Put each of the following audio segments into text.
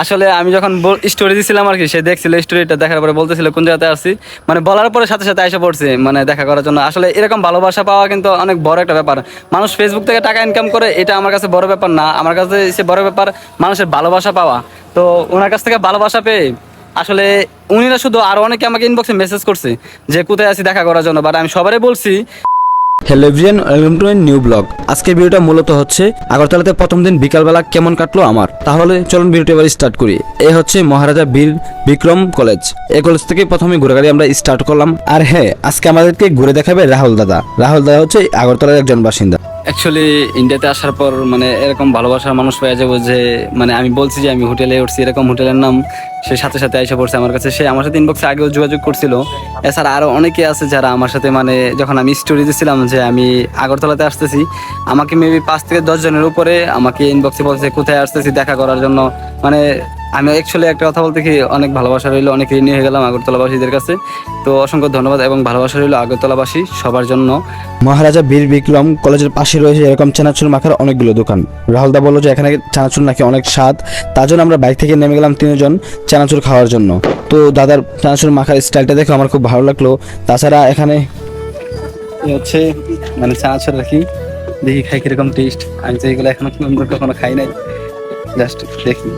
আসলে আমি যখন স্টোরি দিছিলাম আর কি, সে দেখছিল স্টোরিটা দেখার পরে বলতেছিল, কোন জায়গাতে আসছি মানে বলার পরে সাথে সাথে এসে পড়ছে মানে দেখা করার জন্য। আসলে এরকম ভালোবাসা পাওয়া কিন্তু অনেক বড় একটা ব্যাপার। মানুষ ফেসবুক থেকে টাকা ইনকাম করে, এটা আমার কাছে বড় ব্যাপার না। আমার কাছে সে বড় ব্যাপার, মানুষের ভালোবাসা পাওয়া। তো ওনার কাছ থেকে ভালোবাসা পেয়ে, আসলে উনিরা শুধু আরও অনেকে আমাকে ইনবক্সে মেসেজ করছে যে, কোথায় আছি দেখা করার জন্য? বাট আমি সবারই বলছি hello everyone welcome to new blog. আজকের ভিডিওটা মূলত হচ্ছে আগরতলাতে প্রথম দিন বিকালবেলা কেমন কাটলো আমার। তাহলে চলুন ভিডিওটা এবার স্টার্ট করি। এ হচ্ছে মহারাজা বীর বিক্রম কলেজ। এই কলেজ থেকে প্রথমে ঘুরে গাড়ি আমরা স্টার্ট করলাম। আর হ্যাঁ আজকে আমাদেরকে ঘুরে দেখাবে রাহুল দাদা। রাহুল দাদা হচ্ছে আগরতলার একজন বাসিন্দা। অ্যাকচুয়ালি ইন্ডিয়াতে আসার পর মানে এরকম ভালোবাসার মানুষ পেয়ে যাব যে মানে আমি বলছি যে, আমি হোটেলে উঠছি, এরকম হোটেলের নাম সে সাথে সাথে এসে পড়ছে আমার কাছে। সে আমার সাথে ইনবক্সে আগেও যোগাযোগ করছিল। এছাড়া আরও অনেকে আছে যারা আমার সাথে মানে যখন আমি স্টোরি দিয়েছিলাম যে, আমি আগরতলাতে আসতেছি, আমাকে মেবি পাঁচ থেকে দশজনের উপরে আমাকে ইনবক্সে বলছে, কোথায় আসতেছি? দেখা করার জন্য। মানে আমি অ্যাকচুয়ালি একটা কথা বলতে কি, অনেক ভালোবাসা রইল অনেক ঋণী হয়ে গেলাম আগরতলাবাসীদের কাছে। তো অসংখ্য ধন্যবাদ এবং ভালোবাসা রইল আগরতলাবাসী সবার জন্য। মহারাজা বীর বিক্রম কলেজের পাশে রয়েছে এরকম চানাচুর মাখার অনেকগুলো দোকান। রাহুল দা বলল যে, এখানে চানাচুর নাকি অনেক স্বাদ। তার জন্য আমরা বাইক থেকে নেমে গেলাম তিনজন চানাচুর খাওয়ার জন্য। তো দাদার চানাচুর মাখার স্টাইলটা দেখে আমার খুব ভালো লাগল। তাছাড়া এখানে হচ্ছে মানে চানাচুর রাখি দেখি খাই কীরকম টেস্ট আমি তো এগুলো এখনও কখনো খাই নাই। জাস্ট দেখি।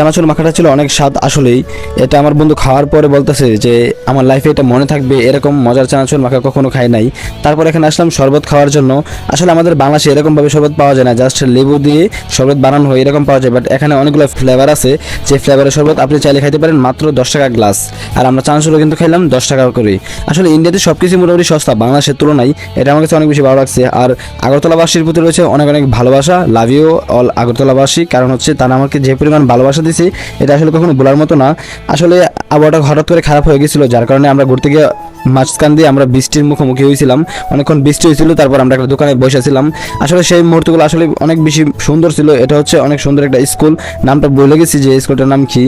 চানাচুর মাখাটা ছিল অনেক স্বাদ আসলেই। এটা আমার বন্ধু খাওয়ার পরে বলতেছে যে, আমার লাইফে এটা মনে থাকবে, এরকম মজার চানাচুর মাখা কখনো খাই নাই। তারপর এখানে আসলাম শরবত খাওয়ার জন্য। আসলে আমাদের বাংলাদেশে এরকমভাবে শরবত পাওয়া যায় না জাস্ট লেবু দিয়ে শরবত বানানো হয়, এরকম পাওয়া যায়। বাট এখানে অনেকগুলো ফ্লেভার আছে। যে ফ্লেভারের শরবত আপনি চাইলে খাইতে পারেন মাত্র দশ টাকা গ্লাস আর আমরা চানাচুরও কিন্তু খাইলাম দশ টাকা করে। আসলে ইন্ডিয়াতে সব কিছু মোটামুটি সস্তা, বাংলাদেশের তুলনায় এটা আমার কাছে অনেক বেশি ভালো লাগছে। আর আগরতলাবাসীর প্রতি রয়েছে অনেক অনেক ভালোবাসা লাভ ইউ অল আগরতলাবাসী। কারণ হচ্ছে তারা আমাকে যে পরিমাণ ভালোবাসা দিছে, এটা আসলে কখনো বলার মতো না। আসলে আবহাওয়াটা হঠাৎ করে খারাপ হয়ে গেছিল, যার কারণে আমরা ঘুরতে গিয়ে মাঝখান দিয়ে আমরা বৃষ্টির মুখোমুখি হয়েছিলাম। অনেকক্ষণ বৃষ্টি হয়েছিল, তারপর আমরা একটা দোকানে বসেছিলাম আসলে সেই মুহূর্তগুলো আসলে অনেক বেশি সুন্দর ছিল, এটা হচ্ছে অনেক সুন্দর একটা স্কুল। নামটা বলে গেছি যে স্কুলটার নাম কি।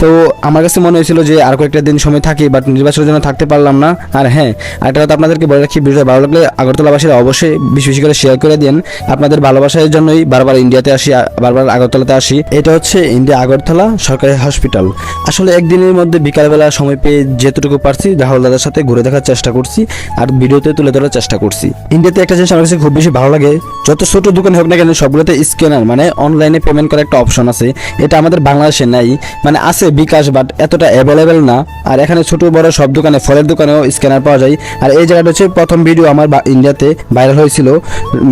তো আমার কাছে মনে হয়েছিল যে আর কয়েকটা দিন সময় থাকি বাট নির্বাচনের জন্য থাকতে পারলাম না। আর হ্যাঁ একটা কথা আপনাদেরকে বলে রাখি ভিডিও ভালো লাগলে আগরতলাবাসীরা অবশ্যই বেশি বেশি করে শেয়ার করে দিন আপনাদের ভালোবাসার জন্যই বারবার ইন্ডিয়াতে আসি বারবার আগরতলাতে আসি। এটা হচ্ছে ইন্ডিয়া আগরতলা সরকারি হসপিটাল। আসলে একদিনের মধ্যে বিকালবেলা সময় পেয়ে যেতটুকু পারছি, রাহুল দাদার সাথে ঘুরে দেখার চেষ্টা করছি আর ভিডিওতে তুলে ধরার চেষ্টা করছি। ইন্ডিয়াতে একটা জিনিস আমার কাছে খুব বেশি ভালো লাগে, যত ছোট দোকান হোক না কেন সবগুলোতে স্ক্যানার মানে অনলাইনে পেমেন্ট করার একটা অপশন আছে। এটা আমাদের বাংলাদেশে নাই মানে আছে বিকাশ বাট এতটা অ্যাভেলেবেল না। আর এখানে ছোট বড় সব দোকানে, ফলের দোকানেও স্ক্যানার পাওয়া যায়। আর এই জায়গাটা হচ্ছে প্রথম ভিডিও আমার ইন্ডিয়াতে ভাইরাল হয়েছিল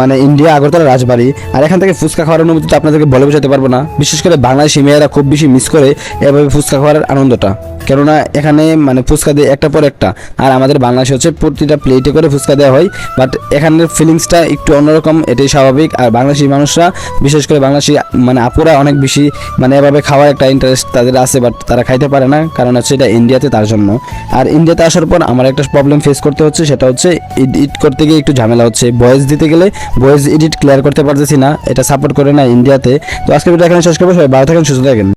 মানে ইন্ডিয়া আগরতলা রাজবাড়ি। আর এখান থেকে ফুচকা খাওয়ার অনুমতি আপনাদেরকে বলে বোঝাতে পারব না। বিশেষ করে বাংলাদেশি মেয়েরা খুব বেশি মিস করে এভাবে ফুচকা খাওয়ার আনন্দটা। কেননা এখানে মানে ফুচকা দিয়ে একটা পর একটা। আর আমাদের বাংলাদেশে হচ্ছে প্রতিটা প্লেটে করে ফুচকা দেওয়া হয়। বাট এখানের ফিলিংসটা একটু অন্যরকম, এটাই স্বাভাবিক। আর বাংলাদেশি মানুষরা, বিশেষ করে বাংলাদেশি মানে আপুরা অনেক বেশি মানে এভাবে খাওয়ার একটা ইন্টারেস্ট তাদের আছে বাট তারা খাইতে পারে না। কারণ হচ্ছে এটা ইন্ডিয়াতে তার জন্য। আর ইন্ডিয়াতে আসার পর আমার একটা প্রবলেম ফেস করতে হচ্ছে, সেটা হচ্ছে এডিট করতে গিয়ে একটু ঝামেলা হচ্ছে। ভয়েস দিতে গেলে ভয়েস এডিট ক্লিয়ার করতে পারতেছি না, এটা সাপোর্ট করে না ইন্ডিয়াতে তো আজকে ভিডিও এখানে শেষ করব। সবাই ভালো থাকেন, সুস্থ